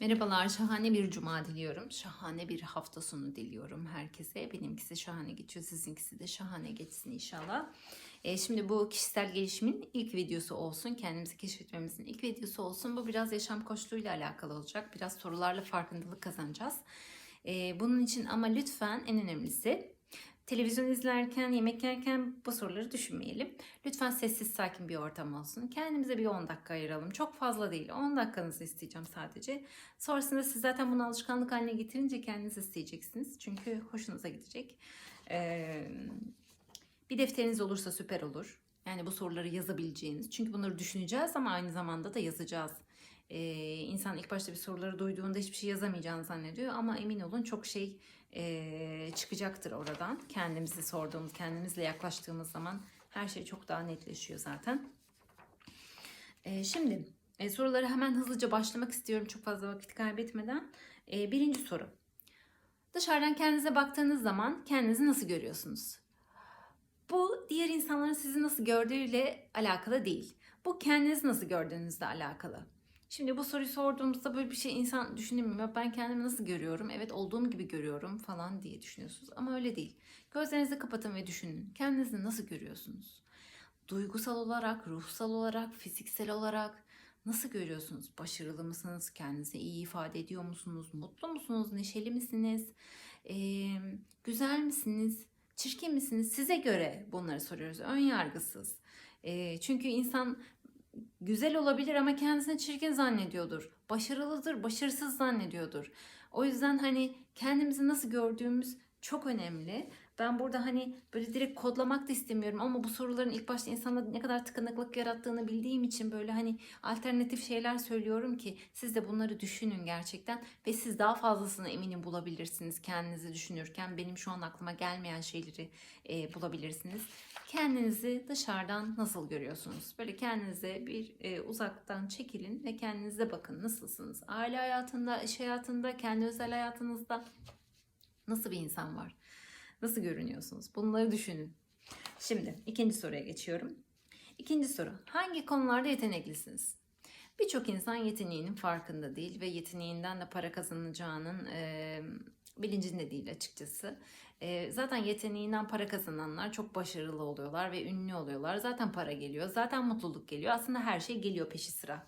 Merhabalar, şahane bir cuma diliyorum. Şahane bir hafta sonu diliyorum herkese. Benimkisi şahane geçiyor, sizinkisi de şahane geçsin inşallah. Ee, şimdi bu kişisel gelişimin ilk videosu olsun. Kendimizi keşfetmemizin ilk videosu olsun. Bu biraz yaşam koçluğuyla alakalı olacak. Biraz sorularla farkındalık kazanacağız. Ee, bunun için ama lütfen en önemlisi televizyon izlerken, yemek yerken bu soruları düşünmeyelim. Lütfen sessiz sakin bir ortam olsun. Kendimize bir 10 dakika ayıralım. Çok fazla değil. 10 dakikanızı isteyeceğim sadece. Sonrasında siz zaten bunu alışkanlık haline getirince kendiniz isteyeceksiniz. Çünkü hoşunuza gidecek. Ee, bir defteriniz olursa süper olur. Yani bu soruları yazabileceğiniz. Çünkü bunları düşüneceğiz ama aynı zamanda da yazacağız. Ee, insan ilk başta bir soruları duyduğunda hiçbir şey yazamayacağını zannediyor ama emin olun çok şey e, çıkacaktır oradan. Kendimizi sorduğumuz, kendimizle yaklaştığımız zaman her şey çok daha netleşiyor zaten. Ee, şimdi e, soruları hemen hızlıca başlamak istiyorum çok fazla vakit kaybetmeden. Ee, birinci soru. Dışarıdan kendinize baktığınız zaman kendinizi nasıl görüyorsunuz? Bu diğer insanların sizi nasıl gördüğüyle alakalı değil. Bu kendinizi nasıl gördüğünüzle alakalı. Şimdi bu soruyu sorduğumuzda böyle bir şey insan düşünemiyor. Ben kendimi nasıl görüyorum? Evet olduğum gibi görüyorum falan diye düşünüyorsunuz. Ama öyle değil. Gözlerinizi kapatın ve düşünün. Kendinizi nasıl görüyorsunuz? Duygusal olarak, ruhsal olarak, fiziksel olarak nasıl görüyorsunuz? Başarılı mısınız? Kendinizi iyi ifade ediyor musunuz? Mutlu musunuz? Neşeli misiniz? Ee, güzel misiniz? Çirkin misiniz? Size göre bunları soruyoruz. Ön yargısız. Çünkü insan güzel olabilir ama kendisini çirkin zannediyordur. Başarılıdır, başarısız zannediyordur. O yüzden hani kendimizi nasıl gördüğümüz çok önemli. Ben burada hani böyle direkt kodlamak da istemiyorum ama bu soruların ilk başta insanda ne kadar tıkanıklık yarattığını bildiğim için böyle hani alternatif şeyler söylüyorum ki siz de bunları düşünün gerçekten ve siz daha fazlasını eminim bulabilirsiniz kendinizi düşünürken. Benim şu an aklıma gelmeyen şeyleri e, bulabilirsiniz. Kendinizi dışarıdan nasıl görüyorsunuz? Böyle kendinize bir e, uzaktan çekilin ve kendinize bakın nasılsınız? Aile hayatında, iş hayatında, kendi özel hayatınızda nasıl bir insan var? Nasıl görünüyorsunuz? Bunları düşünün. Şimdi ikinci soruya geçiyorum. İkinci soru. Hangi konularda yeteneklisiniz? Birçok insan yeteneğinin farkında değil ve yeteneğinden de para kazanacağının e, bilincinde değil açıkçası. E, zaten yeteneğinden para kazananlar çok başarılı oluyorlar ve ünlü oluyorlar. Zaten para geliyor, zaten mutluluk geliyor. Aslında her şey geliyor peşi sıra.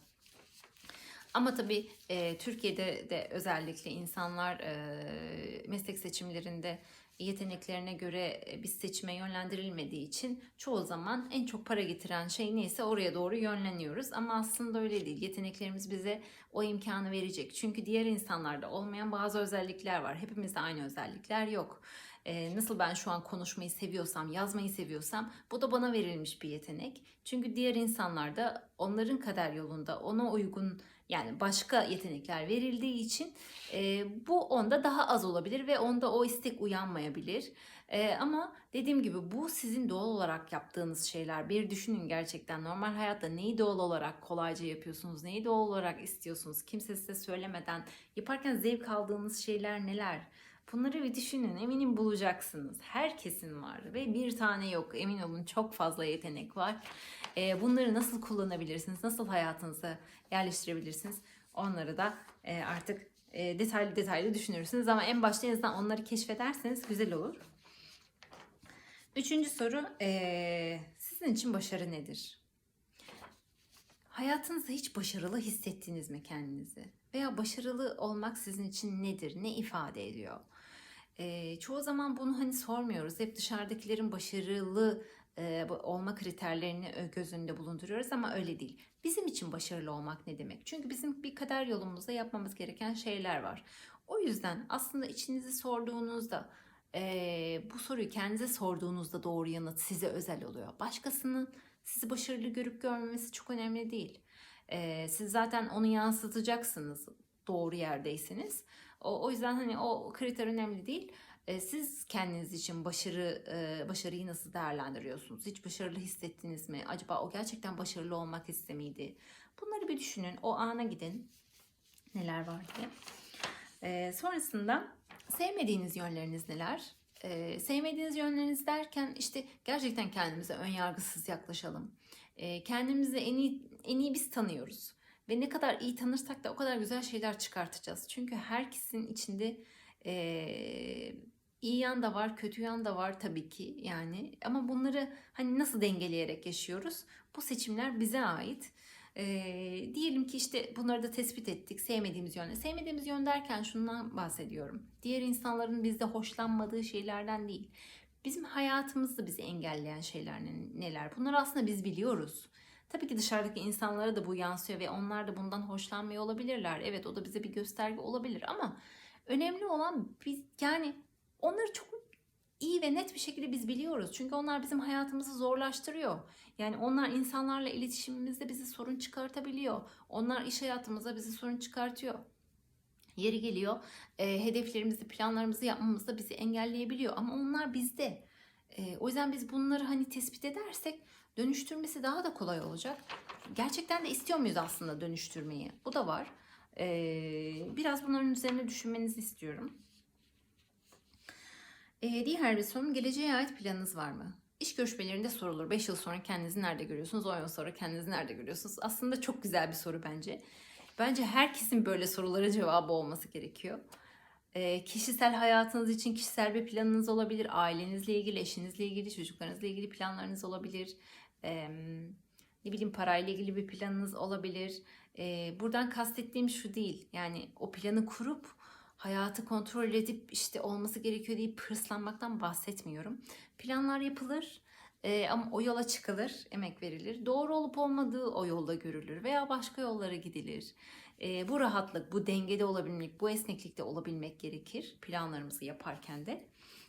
Ama tabii e, Türkiye'de de özellikle insanlar e, meslek seçimlerinde yeteneklerine göre bir seçime yönlendirilmediği için çoğu zaman en çok para getiren şey neyse oraya doğru yönleniyoruz. Ama aslında öyle değil. Yeteneklerimiz bize o imkanı verecek. Çünkü diğer insanlarda olmayan bazı özellikler var. Hepimizde aynı özellikler yok. Ee, nasıl ben şu an konuşmayı seviyorsam, yazmayı seviyorsam bu da bana verilmiş bir yetenek. Çünkü diğer insanlarda onların kader yolunda ona uygun yani başka yetenekler verildiği için e, bu onda daha az olabilir ve onda o istek uyanmayabilir. E, ama dediğim gibi bu sizin doğal olarak yaptığınız şeyler. Bir düşünün gerçekten normal hayatta neyi doğal olarak kolayca yapıyorsunuz, neyi doğal olarak istiyorsunuz, kimse size söylemeden yaparken zevk aldığınız şeyler neler? Bunları bir düşünün. Eminim bulacaksınız. Herkesin var ve bir tane yok. Emin olun çok fazla yetenek var. Ee, bunları nasıl kullanabilirsiniz? Nasıl hayatınıza yerleştirebilirsiniz? Onları da e, artık e, detaylı detaylı düşünürsünüz. Ama en başta en azından onları keşfederseniz güzel olur. Üçüncü soru. e, sizin için başarı nedir? Hayatınızda hiç başarılı hissettiniz mi kendinizi? Veya başarılı olmak sizin için nedir? Ne ifade ediyor? Ee, çoğu zaman bunu hani sormuyoruz. Hep dışarıdakilerin başarılı e, olma kriterlerini göz önünde bulunduruyoruz ama öyle değil. Bizim için başarılı olmak ne demek? Çünkü bizim bir kader yolumuzda yapmamız gereken şeyler var. O yüzden aslında içinizi sorduğunuzda e, bu soruyu kendinize sorduğunuzda doğru yanıt size özel oluyor. Başkasının sizi başarılı görüp görmemesi çok önemli değil. E, siz zaten onu yansıtacaksınız doğru yerdeyseniz. O, o yüzden hani o kriter önemli değil. E, siz kendiniz için başarı e, başarıyı nasıl değerlendiriyorsunuz? Hiç başarılı hissettiniz mi? Acaba o gerçekten başarılı olmak istemiydi? Bunları bir düşünün. O ana gidin. Neler var diye. E, sonrasında sevmediğiniz yönleriniz neler? E, sevmediğiniz yönleriniz derken işte gerçekten kendimize ön yargısız yaklaşalım. E, kendimizi en iyi en iyi biz tanıyoruz. Ve ne kadar iyi tanırsak da o kadar güzel şeyler çıkartacağız. Çünkü herkesin içinde eee, iyi yan da var, kötü yan da var tabii ki yani. Ama bunları hani nasıl dengeleyerek yaşıyoruz? Bu seçimler bize ait. Eee, diyelim ki işte bunları da tespit ettik sevmediğimiz yönde. Sevmediğimiz yön derken şundan bahsediyorum. Diğer insanların bizde hoşlanmadığı şeylerden değil. Bizim hayatımızda bizi engelleyen şeyler ne- neler? Bunları aslında biz biliyoruz. Tabii ki dışarıdaki insanlara da bu yansıyor ve onlar da bundan hoşlanmıyor olabilirler. Evet o da bize bir gösterge olabilir ama önemli olan biz yani onları çok iyi ve net bir şekilde biz biliyoruz. Çünkü onlar bizim hayatımızı zorlaştırıyor. Yani onlar insanlarla iletişimimizde bizi sorun çıkartabiliyor. Onlar iş hayatımızda bizi sorun çıkartıyor. Yeri geliyor e, hedeflerimizi, planlarımızı yapmamızda bizi engelleyebiliyor. Ama onlar bizde. E, o yüzden biz bunları hani tespit edersek dönüştürmesi daha da kolay olacak. Gerçekten de istiyor muyuz aslında dönüştürmeyi? Bu da var. E, biraz bunların üzerine düşünmenizi istiyorum. E, diğer bir sorum geleceğe ait planınız var mı? İş görüşmelerinde sorulur. 5 yıl sonra kendinizi nerede görüyorsunuz? 10 yıl sonra kendinizi nerede görüyorsunuz? Aslında çok güzel bir soru bence. Bence herkesin böyle sorulara cevabı olması gerekiyor. Kişisel hayatınız için kişisel bir planınız olabilir. Ailenizle ilgili, eşinizle ilgili, çocuklarınızla ilgili planlarınız olabilir. Ne bileyim parayla ilgili bir planınız olabilir. Ee, buradan kastettiğim şu değil. Yani o planı kurup hayatı kontrol edip işte olması gerekiyor deyip hırslanmaktan bahsetmiyorum. Planlar yapılır. Ee, ama o yola çıkılır, emek verilir. Doğru olup olmadığı o yolda görülür veya başka yollara gidilir. Ee, bu rahatlık, bu dengede olabilmek, bu esneklikte olabilmek gerekir planlarımızı yaparken de.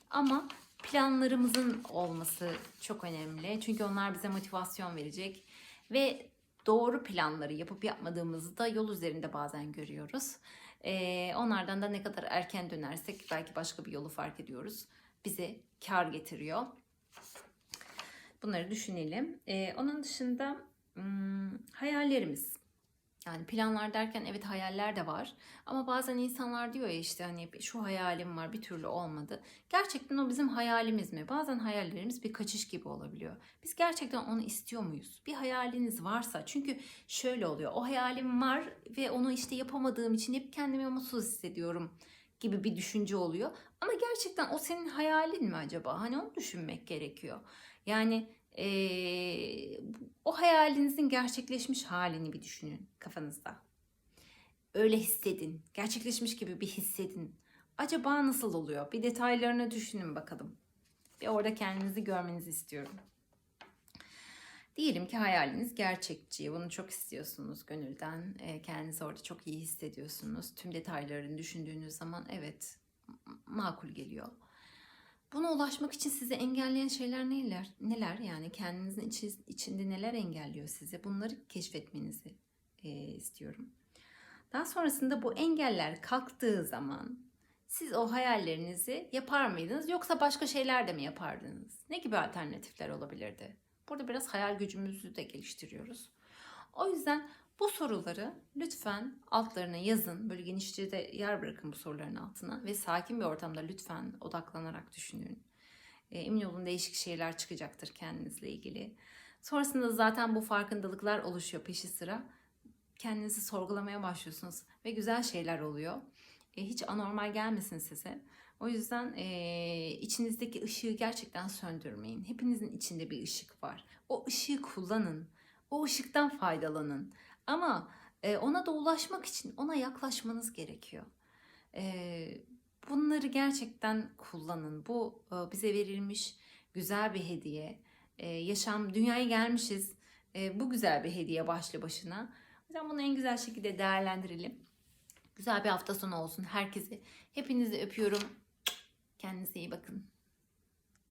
Ama planlarımızın olması çok önemli. Çünkü onlar bize motivasyon verecek ve doğru planları yapıp yapmadığımızı da yol üzerinde bazen görüyoruz. Ee, onlardan da ne kadar erken dönersek belki başka bir yolu fark ediyoruz. Bize kar getiriyor. Bunları düşünelim. Ee, onun dışında hmm, hayallerimiz. Yani planlar derken evet hayaller de var. Ama bazen insanlar diyor ya işte hani şu hayalim var bir türlü olmadı. Gerçekten o bizim hayalimiz mi? Bazen hayallerimiz bir kaçış gibi olabiliyor. Biz gerçekten onu istiyor muyuz? Bir hayaliniz varsa çünkü şöyle oluyor. O hayalim var ve onu işte yapamadığım için hep kendimi mutsuz hissediyorum gibi bir düşünce oluyor. Ama gerçekten o senin hayalin mi acaba? Hani onu düşünmek gerekiyor. Yani eee, o hayalinizin gerçekleşmiş halini bir düşünün kafanızda. Öyle hissedin. Gerçekleşmiş gibi bir hissedin. Acaba nasıl oluyor? Bir detaylarını düşünün bakalım. Bir orada kendinizi görmenizi istiyorum. Diyelim ki hayaliniz gerçekçi. Bunu çok istiyorsunuz gönülden. Eee, Kendinizi orada çok iyi hissediyorsunuz. Tüm detaylarını düşündüğünüz zaman evet makul geliyor. Buna ulaşmak için sizi engelleyen şeyler neler? Neler yani kendinizin içi- içinde neler engelliyor sizi? Bunları keşfetmenizi e, istiyorum. Daha sonrasında bu engeller kalktığı zaman siz o hayallerinizi yapar mıydınız yoksa başka şeyler de mi yapardınız? Ne gibi alternatifler olabilirdi? Burada biraz hayal gücümüzü de geliştiriyoruz. O yüzden bu soruları lütfen altlarına yazın. Böyle genişçe de yer bırakın bu soruların altına. Ve sakin bir ortamda lütfen odaklanarak düşünün. E, emin olun değişik şeyler çıkacaktır kendinizle ilgili. Sonrasında zaten bu farkındalıklar oluşuyor peşi sıra. Kendinizi sorgulamaya başlıyorsunuz ve güzel şeyler oluyor. E, hiç anormal gelmesin size. O yüzden e, içinizdeki ışığı gerçekten söndürmeyin. Hepinizin içinde bir ışık var. O ışığı kullanın. O ışıktan faydalanın. Ama e, ona da ulaşmak için ona yaklaşmanız gerekiyor. E, bunları gerçekten kullanın. Bu e, bize verilmiş güzel bir hediye. E, yaşam, dünyaya gelmişiz. E, bu güzel bir hediye başlı başına. O yüzden bunu en güzel şekilde değerlendirelim. Güzel bir hafta sonu olsun herkese. Hepinizi öpüyorum. Kendinize iyi bakın.